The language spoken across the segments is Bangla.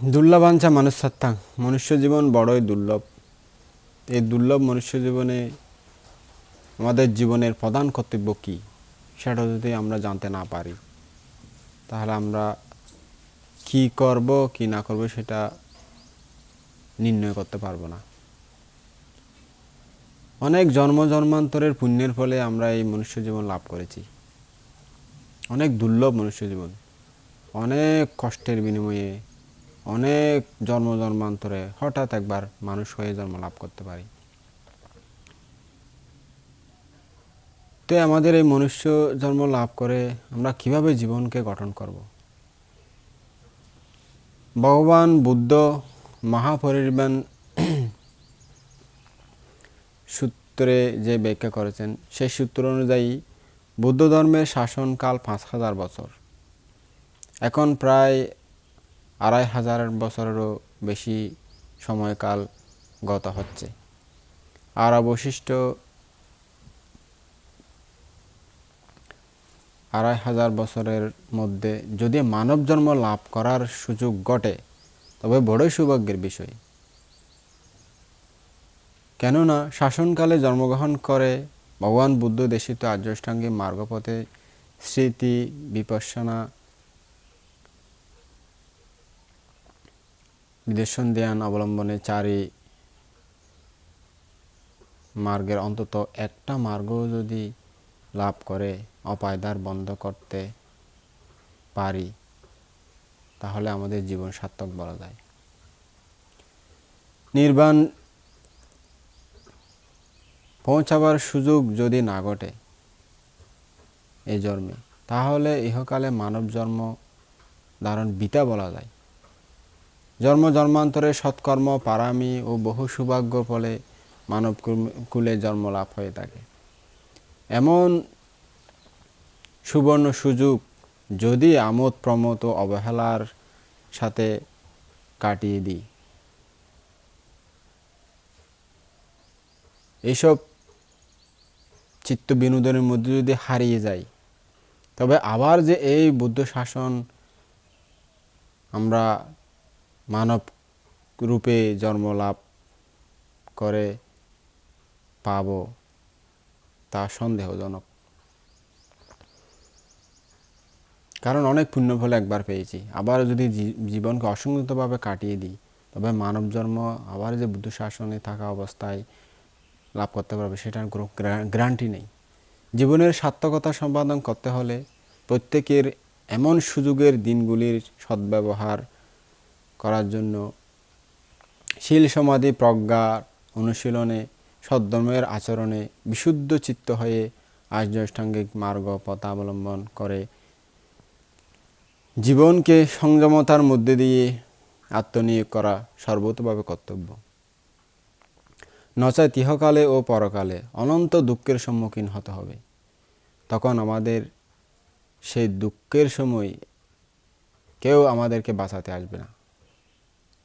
দুর্লভাঞ্চা মানুষসত্তা মনুষ্য জীবন বড়ই দুর্লভ। এই দুর্লভ মনুষ্য জীবনে আমাদের জীবনের প্রধান কর্তব্য কী? সেটা যদি আমরা জানতে না পারি, তাহলে আমরা কি করব, কি না করব সেটা নির্ণয় করতে পারব না। অনেক জন্ম জন্মান্তরের পুণ্যের ফলে আমরা এই মনুষ্য জীবন লাভ করেছি। অনেক দুর্লভ মনুষ্য জীবন অনেক কষ্টের বিনিময়ে অনেক জন্ম জন্মান্তরে হঠাৎ একবার মানুষ হয়ে জন্ম লাভ করতে পারি। তো আমাদের এই মনুষ্য জন্ম লাভ করে আমরা কীভাবে জীবনকে গঠন করব? ভগবান, বুদ্ধ, মহাপরিনির্বাণ সূত্রে যে ব্যাখ্যা করেছেন, সেই সূত্র অনুযায়ী বৌদ্ধ ধর্মের শাসনকাল পাঁচ হাজার বছর। এখন প্রায় আড়াই হাজার বছরেরও বেশি সময়কাল গত হচ্ছে। আর অবশিষ্ট আড়াই হাজার বছরের মধ্যে যদি মানব জন্ম লাভ করার সুযোগ ঘটে, তবে বড়ই সৌভাগ্যের বিষয়। কেননা শাসনকালে জন্মগ্রহণ করে ভগবান বুদ্ধ দেশিত আর্যষ্টাঙ্গী মার্গপথে স্মৃতি বিপස්සনা বিদেশন ধ্যান অবলম্বনে চারি মার্গের অন্তত একটা মার্গ যদি লাভ করে, অপায়দার বন্ধ করতে পারি, তাহলে আমাদের জীবন সার্থক বলা যায়। নির্বাণ পৌঁছাবার সুযোগ যদি না ঘটে এই জন্মে, তাহলে ইহকালে মানব জন্ম ধারণ বিতা বলা যায়। জন্ম জন্মান্তরে সৎকর্ম, পারামি ও বহু সৌভাগ্য ফলে মানব কুলে জন্ম লাভ হয়ে থাকে। এমন সুবর্ণ সুযোগ যদি আমোদ, প্রমোদ ও অবহেলার সাথে কাটিয়ে দিই। এইসব চিত্ত বিনোদনের মধ্যে যদি হারিয়ে যাই, তবে আবার যে এই বুদ্ধ শাসন আমরা মানব রূপে জন্ম লাভ করে পাব তা সন্দেহজনক। কারণ অনেক পুণ্য ফলে একবার পেয়েছি। আবার যদি জীবনকে অসংগতভাবে কাটিয়ে দিই, তবে মানব জন্ম আবার যে বুদ্ধ শাসনে থাকা অবস্থায় লাভ করতে পারবে, সেটার কোনো গ্যারান্টি নেই। জীবনের সার্থকতা সম্পাদন করতে হলে প্রত্যেকের এমন সুযোগের দিনগুলির সদ্ব্যবহার করার জন্য শীল সমাধি প্রজ্ঞা অনুশীলনে, সদ্ধর্মের আচরণে বিশুদ্ধ চিত্ত হয়ে আর্যাষ্টাঙ্গিক মার্গ পথা অবলম্বন করে। জীবনকে সংযমতার মধ্যে দিয়ে আত্মনিয়োগ করা সর্বতভাবে কর্তব্য। নচায় তিহকালে ও পরকালে অনন্ত দুঃখের সম্মুখীন হতে হবে। তখন আমাদের সেই দুঃখের সময় কেউ আমাদেরকে বাঁচাতে আসবে না।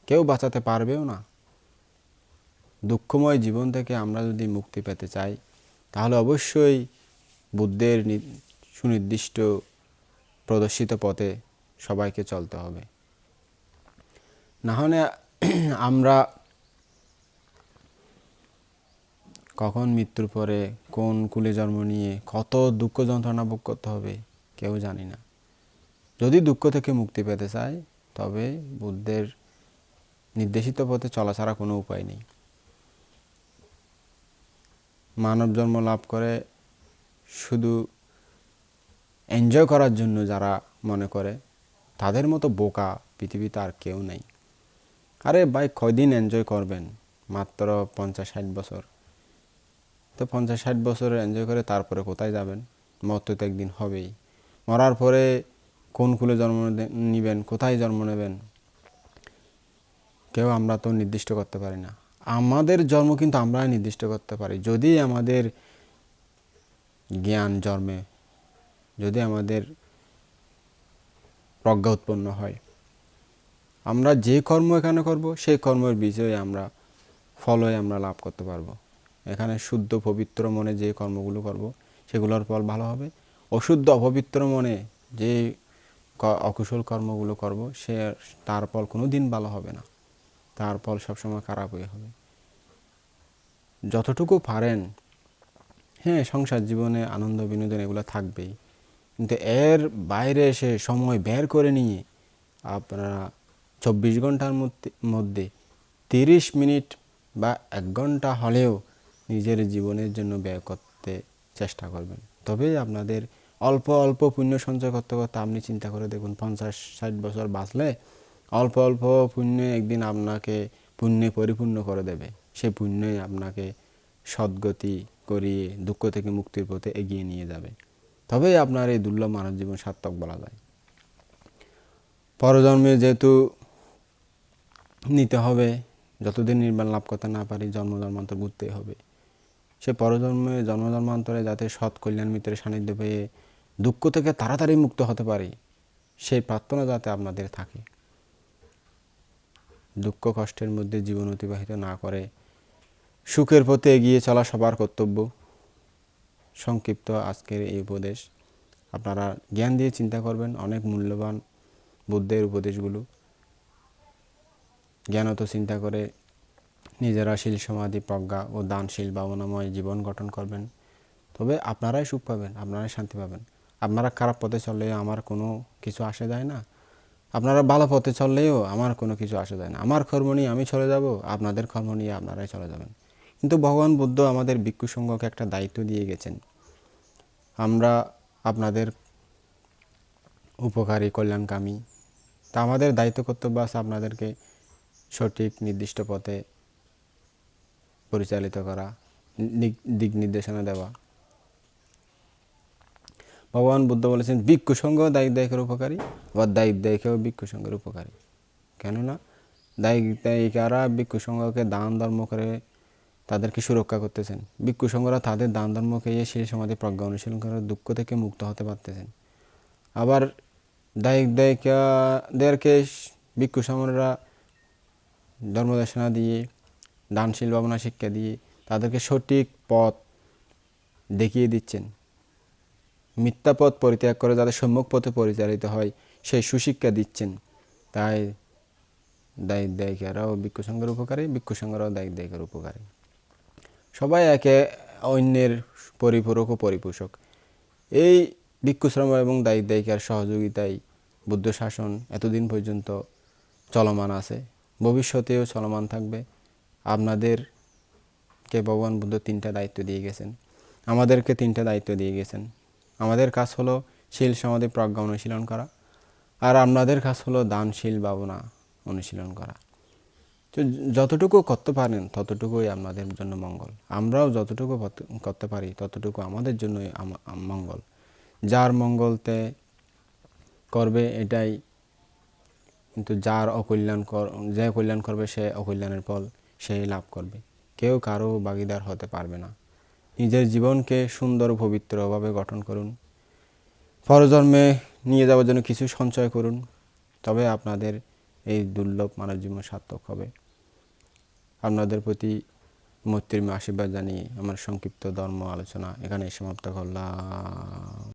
কেউ বাঁচাতে পারবেও না। দুঃখময় জীবন থেকে আমরা যদি মুক্তি পেতে চাই, তাহলে অবশ্যই বুদ্ধের সুনির্দিষ্ট প্রদর্শিত পথে সবাইকে চলতে হবে। না হলে আমরা কখন মৃত্যুর পরে কোন কুলে জন্ম নিয়ে কত দুঃখ যন্ত্রণা ভোগ করতে হবে, কেউ জানি না। যদি দুঃখ থেকে মুক্তি পেতে চায়, তবে বুদ্ধের নির্দেশিত পথে চলা ছাড়া কোনো উপায় নেই। মানব জন্ম লাভ করে শুধু এনজয় করার জন্য যারা মনে করে, তাদের মতো বোকা পৃথিবীতে আর কেউ নেই। আরে ভাই, কয়দিন এনজয় করবেন? মাত্র পঞ্চাশ ষাট বছর। তো পঞ্চাশ ষাট বছর এনজয় করে তারপরে কোথায় যাবেন? মত তো একদিন হবেই। মরার পরে কোন কুলে জন্ম নেবেন, কোথায় জন্ম নেবেন? কেউ আমরা তো নির্দিষ্ট করতে পারি না। আমাদের জন্ম কিন্তু আমরা নির্দিষ্ট করতে পারি। যদি আমাদের জ্ঞান জন্মে, যদি আমাদের প্রজ্ঞা উৎপন্ন হয়, আমরা যে কর্ম এখানে করব, সেই কর্মের বিজয়ে আমরা, ফলই আমরা লাভ করতে পারব। এখানে শুদ্ধ পবিত্র মনে যে কর্মগুলো করব, সেগুলোর ফল ভালো হবে। অশুদ্ধ অপবিত্র মনে যে অকুশল কর্মগুলো করব, সে, তার ফল কোনো দিন ভালো হবে না। তার ফল সবসময় খারাপই হবে। যতটুকু পারেন হ্যাঁ সংসার জীবনে আনন্দ, বিনোদন এগুলো থাকবেই। কিন্তু এর বাইরে এসে সময় বের করে নিয়ে আপনারা চব্বিশ ঘণ্টার মধ্যে তিরিশ মিনিট বা এক ঘণ্টা হলেও নিজের জীবনের জন্য ব্যয় করতে চেষ্টা করবেন। তবে আপনাদের অল্প অল্প পুণ্য সঞ্চয় করতে করতে আপনি চিন্তা করে দেখুন, পঞ্চাশ, ষাট বছর বাঁচলে অল্প অল্প পুণ্য একদিন আপনাকে পুণ্যে পরিপূর্ণ করে দেবে। সেই পুণ্যই আপনাকে সদ্গতি করিয়ে দুঃখ থেকে মুক্তির পথে এগিয়ে নিয়ে যাবে। তবেই আপনার এই দুর্লভ মানব জীবন সার্থক বলা যায়। পরজন্মে যেহেতু নিতে হবে, যতদিন নির্বাণ লাভ করতে না পারি, জন্ম জন্মান্তর ঘুরতেই হবে। সে পরজন্মে জন্ম জন্মান্তরে যাতে সৎ কল্যাণ মিত্রের সান্নিধ্য পেয়ে দুঃখ থেকে তাড়াতাড়ি মুক্ত হতে পারি, সেই প্রার্থনা যাতে আপনাদের থাকে। দুঃখ কষ্টের মধ্যে জীবন অতিবাহিত না করে সুখের পথে এগিয়ে চলা সবার কর্তব্য। সংক্ষিপ্ত আজকের এই উপদেশ। আপনারা জ্ঞান দিয়ে চিন্তা করবেন, অনেক মূল্যবান বুদ্ধের উপদেশগুলো। জ্ঞানত চিন্তা করে নিজেরা শীল সমাধি, প্রজ্ঞা ও দানশীল ভাবনাময় জীবন গঠন করবেন। তবে আপনারাই সুখ পাবেন, আপনারাই শান্তি পাবেন। আপনারা খারাপ পথে চললে আমার কোনো কিছু আসে যায় না। আপনারা ভালো পথে চললেও আমার কোনো কিছু আসে যায় না। আমার কর্ম নিয়ে আমি চলে যাব, আপনাদের কর্ম নিয়ে আপনারাই চলে যাবেন। কিন্তু ভগবান বুদ্ধ আমাদের ভিক্ষু সংঘকে একটা দায়িত্ব দিয়ে গেছেন। আমরা আপনাদের উপকারী, কল্যাণকামী। তা আমাদের দায়িত্ব কর্তব্য আছে আপনাদেরকে সঠিক, নির্দিষ্ট পথে পরিচালিত করা দিক দিক নির্দেশনা দেওয়া। ভগবান বুদ্ধ বলেছেন, ভিক্ষু সঙ্গ দায়িক দায়িকের উপকারী আবার দায়িক দায়িকেও ভিক্ষু সঙ্গের উপকারী। কেননা দায়িক দায়িকারা ভিক্ষু দান ধর্ম করে তাদেরকে সুরক্ষা করতেছেন। ভিক্ষু তাদের দান ধর্মকে সেই সমাধি প্রজ্ঞা অনুশীলন করে, দুঃখ থেকে মুক্ত হতে পারতেছেন। আবার দায়িক দায়িকাদেরকে ভিক্ষু সঙ্গরা দিয়ে, দানশীল ভাবনা শিক্ষা দিয়ে তাদেরকে সঠিক পথ দেখিয়ে দিচ্ছেন। মিথ্যা পথ পরিত্যাগ করে যাদের সম্মুখ পথে পরিচালিত হয়, সেই সুশিক্ষা দিচ্ছেন। তাই দায়িক দায়িকারাও ভিক্ষু উপকারী ভিক্ষু সংঘরাও দায়িক দায়িকার উপকারী। সবাই একে অন্যের পরিপূরক ও পরিপোষক। এই ভিক্ষুশ্রম এবং দায়িক দায়িকার সহযোগিতায় বুদ্ধ শাসন এতদিন পর্যন্ত চলমান আছে। ভবিষ্যতেও চলমান থাকবে। আপনাদেরকে ভগবান বুদ্ধ তিনটা দায়িত্ব দিয়ে গেছেন। আমাদেরকে তিনটা দায়িত্ব দিয়ে গেছেন। আমাদের কাজ হলো শীল সমাধি প্রজ্ঞা অনুশীলন করা। আর আপনাদের কাজ হলো দানশীল ভাবনা অনুশীলন করা। তো যতটুকু করতে পারেন, ততটুকুই আপনাদের জন্য মঙ্গল। আমরাও যতটুকু করতে- পারি, ততটুকু আমাদের জন্যই মঙ্গল। যার মঙ্গলতে করবে এটাই। কিন্তু যার অকল্যাণ কর, যে কল্যাণ করবে সে অকল্যাণের ফল সেই লাভ করবে। কেউ কারও ভাগিদার হতে পারবে না। নিজের জীবনকে সুন্দর পবিত্রভাবে গঠন করুন। পরজন্মে নিয়ে যাওয়ার জন্য কিছু সঞ্চয় করুন, তবে আপনাদের এই দুর্লভ মানব জীবন সার্থক হবে। আপনাদের প্রতি মৈত্রীর আশীর্বাদ জানিয়ে আমার সংক্ষিপ্ত ধর্ম আলোচনা এখানে সমাপ্ত করলাম।